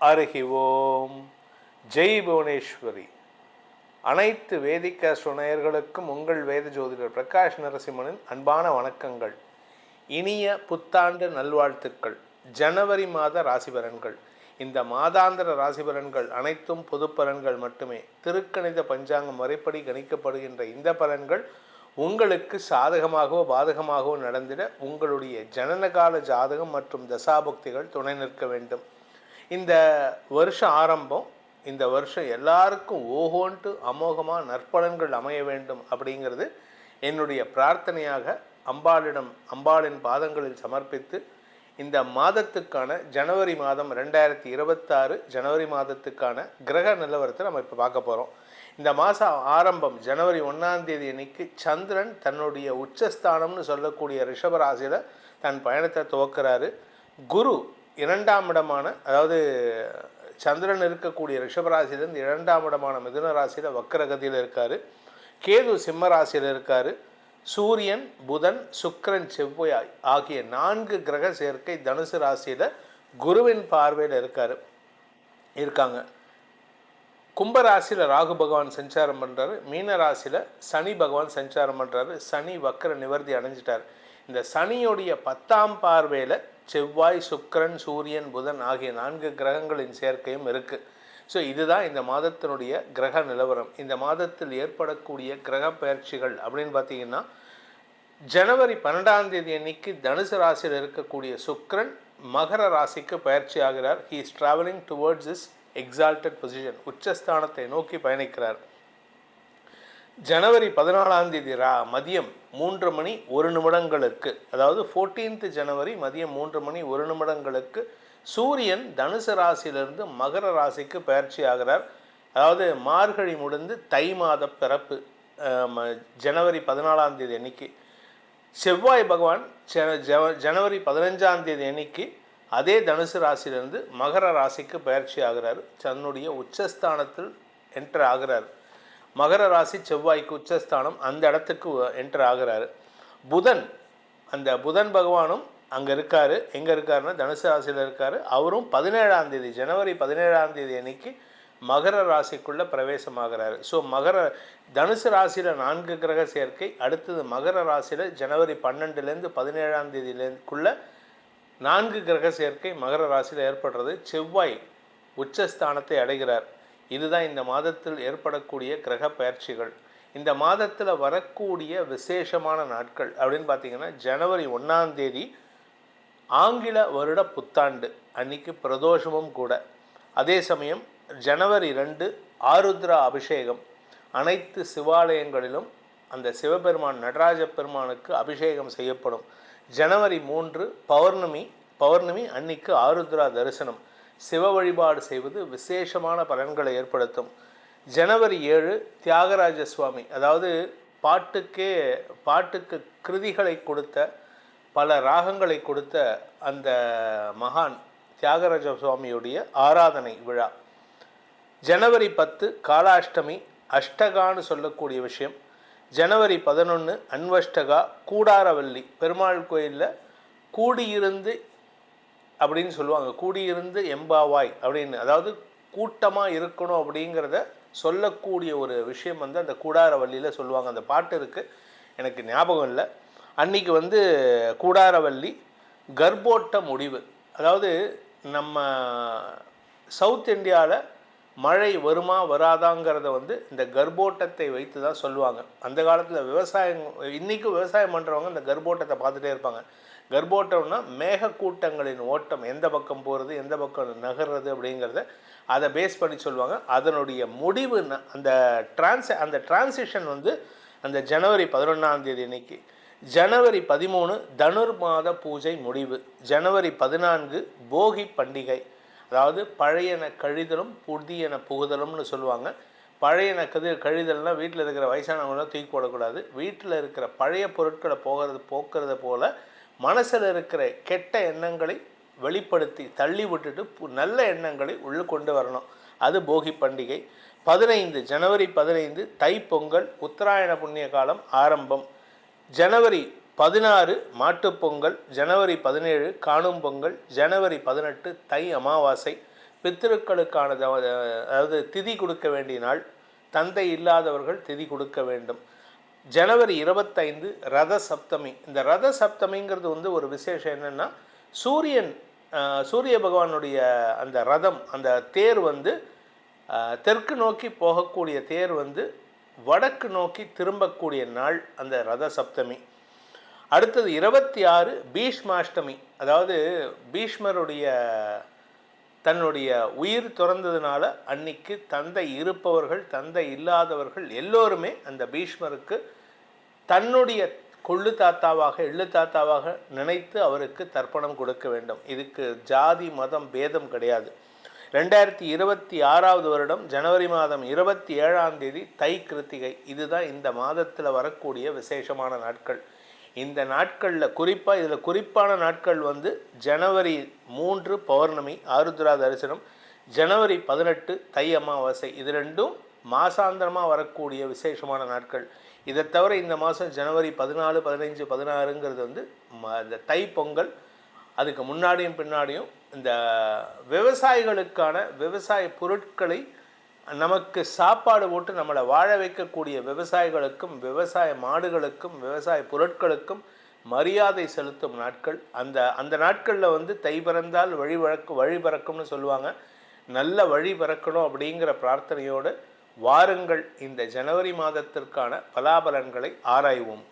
அருகி ஓம் ஜெய் புவனேஸ்வரி. அனைத்து வேதிக்க சுனையர்களுக்கும் உங்கள் வேத ஜோதிடர் பிரகாஷ் நரசிம்மனின் அன்பான வணக்கங்கள். இனிய புத்தாண்டு நல்வாழ்த்துக்கள். ஜனவரி மாத ராசிபலன்கள். இந்த மாதாந்திர ராசிபலன்கள் அனைத்தும் பொது பலன்கள் மட்டுமே. திருக்கணித பஞ்சாங்கம் வரைப்படி கணிக்கப்படுகின்ற இந்த பலன்கள் உங்களுக்கு சாதகமாகவோ பாதகமாகவோ நடந்திட உங்களுடைய ஜனனகால ஜாதகம் மற்றும் தசாபக்திகள் துணை நிற்க வேண்டும். இந்த வருஷ ஆரம்பம் இந்த வருஷம் எல்லாருக்கும் ஓஹோன்ட்டு அமோகமாக நற்பலன்கள் அமைய வேண்டும் அப்படிங்கிறது என்னுடைய பிரார்த்தனையாக அம்பாளிடம் அம்பாளின் பாதங்களில் சமர்ப்பித்து இந்த மாதத்துக்கான ஜனவரி மாதம் ரெண்டாயிரத்தி இருபத்தாறு ஜனவரி மாதத்துக்கான கிரக நிலவரத்தை நம்ம இப்போ பார்க்க போகிறோம் இந்த மாதம் ஆரம்பம் ஜனவரி ஒன்றாம் தேதி அன்னைக்கு சந்திரன் தன்னுடைய உச்சஸ்தானம்னு சொல்லக்கூடிய ரிஷபராசியில் தன் பயணத்தை துவக்கிறாரு. குரு இரண்டாம் இடமான அதாவது சந்திரன் இருக்கக்கூடிய ரிஷபராசியிலேருந்து இரண்டாம் இடமான மிதுன ராசியில் வக்கரகதியில் இருக்கார். கேது சிம்ம ராசியில் இருக்கார். சூரியன் புதன் சுக்கரன் செவ்வாய் ஆகிய நான்கு கிரக சேர்க்கை தனுசு ராசியில் குருவின் பார்வையில் இருக்கார். இருக்காங்க. கும்பராசியில் ராகு பகவான் சஞ்சாரம் பண்ணுறாரு மீன ராசியில் சனி பகவான் சஞ்சாரம் பண்ணுறாரு சனி வக்கர நிவர்த்தி அடைஞ்சிட்டார். இந்த சனியுடைய பத்தாம் பார்வையில் செவ்வாய் சுக்கிரன் சூரியன் புதன் ஆகிய நான்கு கிரகங்களின் சேர்க்கையும் இருக்குது ஸோ இதுதான் இந்த மாதத்தினுடைய கிரக நிலவரம். இந்த மாதத்தில் ஏற்படக்கூடிய கிரக பயிற்சிகள் அப்படின்னு பார்த்தீங்கன்னா ஜனவரி பன்னெண்டாம் தேதி அன்னைக்கு தனுசு ராசியில் இருக்கக்கூடிய சுக்ரன் மகர ராசிக்கு பயிற்சி ஆகிறார். He is travelling towards is exalted position உச்சஸ்தானத்தை நோக்கி பயணிக்கிறார். ஜனவரி பதினாலாம் தேதி ரா மதியம் மூன்று மணி ஒரு நிமிடங்களுக்கு அதாவது ஃபோர்டீன்த் ஜனவரி மதியம் மூன்று மணி ஒரு நிமிடங்களுக்கு சூரியன் தனுசு ராசியிலிருந்து மகர ராசிக்கு பயிற்சி ஆகிறார். அதாவது மார்கழி முடிந்து தை மாத பிறப்பு ம- ஜனவரி பதினாலாம் தேதி அன்னைக்கு. செவ்வாய் பகவான் ஜனவரி பதினஞ்சாம் தேதி அன்னைக்கு அதே தனுசு ராசியிலிருந்து மகர ராசிக்கு பயிற்சி ஆகிறார். தன்னுடைய உச்சஸ்தானத்தில் என்டர் ஆகிறார். மகர ராசி செவ்வாய்க்கு உச்சஸ்தானம் அந்த இடத்துக்கு என்டர் ஆகிறாரு. புதன் அந்த புதன் பகவானும் அங்கே இருக்கார். எங்கே இருக்காருன்னா தனுசு ராசியில் இருக்கார். அவரும் பதினேழாம் தேதி ஜனவரி பதினேழாம் தேதி அன்னைக்கு மகர ராசிக்குள்ளே பிரவேசமாகிறார். ஸோ மகர தனுசு ராசியில் நான்கு கிரக சேர்க்கை அடுத்தது மகர ராசியில் ஜனவரி பன்னெண்டுலேருந்து பதினேழாம் தேதியிலேருக்குள்ள நான்கு கிரக சேர்க்கை மகர ராசியில் ஏற்படுறது. செவ்வாய் உச்சஸ்தானத்தை அடைகிறார். இதுதான் இந்த மாதத்தில் ஏற்படக்கூடிய கிரக பயிற்சிகள். இந்த மாதத்தில் வரக்கூடிய விசேஷமான நாட்கள் அப்படின்னு பார்த்தீங்கன்னா ஜனவரி ஒன்றாம் தேதி ஆங்கில வருட புத்தாண்டு அன்னைக்கு பிரதோஷமும் கூட. அதே சமயம் ஜனவரி ரெண்டு ஆருத்ரா அபிஷேகம். அனைத்து சிவாலயங்களிலும் அந்த சிவபெருமான் நடராஜ பெருமானுக்கு அபிஷேகம் செய்யப்படும். ஜனவரி மூன்று பௌர்ணமி பௌர்ணமி அன்னைக்கு ஆருத்ரா தரிசனம். சிவ வழிபாடு செய்வது விசேஷமான பலன்களை ஏற்படுத்தும். ஜனவரி ஏழு தியாகராஜ சுவாமி அதாவது பாட்டுக்கே பாட்டுக்கு கிருதிகளை கொடுத்த பல ராகங்களை கொடுத்த அந்த மகான் தியாகராஜ சுவாமியுடைய ஆராதனை விழா. ஜனவரி பத்து காலாஷ்டமி அஷ்டகான்னு சொல்லக்கூடிய விஷயம். ஜனவரி பதினொன்று அன்வஷ்டகா கூடாரவல்லி. பெருமாள் கோயிலில் கூடியிருந்து அப்படின்னு சொல்லுவாங்க. கூடியிருந்து எம்பாவாய் அப்படின்னு. அதாவது கூட்டமாக இருக்கணும் அப்படிங்கிறத சொல்லக்கூடிய ஒரு விஷயம் வந்து அந்த கூடாரவல்லியில் சொல்லுவாங்க. அந்த பாட்டு இருக்குது எனக்கு ஞாபகம் இல்லை. அன்னைக்கு வந்து கூடாரவல்லி கர்ப்போட்ட முடிவு. அதாவது நம்ம சவுத் இந்தியாவில் மழை வருமா வராதாங்கிறத வந்து இந்த கர்ப்போட்டத்தை வைத்து தான் சொல்லுவாங்க. அந்த காலத்தில் விவசாயம் இன்றைக்கும் விவசாயம் பண்ணுறவங்க இந்த கர்ப்போட்டத்தை பார்த்துட்டே இருப்பாங்க. கர்ப்போட்டம்னா மேகக்கூட்டங்களின் ஓட்டம் எந்த பக்கம் போகிறது எந்த பக்கம் நகர்றது அப்படிங்கிறத அதை பேஸ் பண்ணி சொல்லுவாங்க. அதனுடைய முடிவு அந்த டிரான்ஸ் அந்த டிரான்சிஷன் வந்து அந்த ஜனவரி பதினொன்றாம் தேதி இன்னைக்கு ஜனவரி பதிமூணு தனுர் மாத பூஜை முடிவு. ஜனவரி பதினான்கு போகி பண்டிகை. அதாவது பழையன கழிதலும் புதியன புகுதலும்னு சொல்லுவாங்க. பழையன கதிர் கழிதல்னால் வீட்டில் இருக்கிற வயசானவங்களாம் தூக்கி போடக்கூடாது. வீட்டில் இருக்கிற பழைய பொருட்களை போகிறது போக்குறத போல் மனசில் இருக்கிற கெட்ட எண்ணங்களை வெளிப்படுத்தி தள்ளி விட்டுட்டு பு- நல்ல எண்ணங்களை உள்ளே கொண்டு வரணும். அது போகி பண்டிகை. பதினைந்து ஜனவரி பதினைந்து தைப்பொங்கல் உத்தராயண புண்ணிய காலம் ஆரம்பம். ஜனவரி பதினாறு மாட்டுப்பொங்கல் ஜனவரி பதினேழு காணும் பொங்கல் ஜனவரி பதினெட்டு தை அமாவாசை. பித்திருக்களுக்கான அதாவது திதி கொடுக்க வேண்டிய நாள். தந்தை இல்லாதவர்கள் திதி கொடுக்க வேண்டும். ஜனவரி இருபத்தைந்து ரத சப்தமி. இந்த ரத சப்தமிங்கிறது வந்து ஒரு விசேஷம் என்னென்னா சூரியன் சூரிய பகவானுடைய அந்த ரதம் அந்த தேர் வந்து தெற்கு நோக்கி போகக்கூடிய தேர் வந்து வடக்கு நோக்கி திரும்பக்கூடிய நாள் அந்த ரத சப்தமி. அடுத்தது இருபத்தி ஆறு பீஷ்மாஷ்டமி. அதாவது பீஷ்மருடைய தன்னுடைய உயிர் துறந்ததுனால அன்னைக்கு தந்தை இருப்பவர்கள் தந்தை இல்லாதவர்கள் எல்லோருமே அந்த பீஷ்மருக்கு தன்னுடைய கொள்ளு தாத்தாவாக எள்ளு தாத்தாவாக நினைத்து அவருக்கு தர்ப்பணம் கொடுக்க வேண்டும். இதுக்கு ஜாதி மதம் பேதம் கிடையாது. ரெண்டாயிரத்தி இருபத்தி ஆறாவது வருடம் ஜனவரி மாதம் இருபத்தி ஏழாம் தேதி தை கிருத்திகை. இதுதான் இந்த மாதத்தில் வரக்கூடிய விசேஷமான நாட்கள். இந்த நாட்களில் குறிப்பாக இதில் குறிப்பான நாட்கள் வந்து ஜனவரி மூன்று பௌர்ணமி ஆருத்ரா தரிசனம் ஜனவரி பதினெட்டு தை அமாவாசை. இது ரெண்டும் மாசாந்திரமாக வரக்கூடிய விசேஷமான நாட்கள். இதை தவிர இந்த மாதம் ஜனவரி பதினாலு பதினைஞ்சு பதினாறுங்கிறது வந்து ம- இந்த தை பொங்கல் அதுக்கு முன்னாடியும் பின்னாடியும் இந்த விவசாயிகளுக்கான விவசாய பொருட்களை நமக்கு சாப்பாடு போட்டு நம்மளை வாழ வைக்கக்கூடிய விவசாயிகளுக்கும் விவசாய மாடுகளுக்கும் விவசாய பொருட்களுக்கும் மரியாதை செலுத்தும் நாட்கள். அந்த அந்த நாட்களில் வந்து தை பிறந்தால் வழி வழக்கு வழி பிறக்கும்னு சொல்லுவாங்க. நல்ல வழி பிறக்கணும் அப்படிங்கிற பிரார்த்தனையோடு வாருங்கள். இந்த ஜனவரி மாதத்திற்கான பலாபலன்களை ஆராய்வோம்.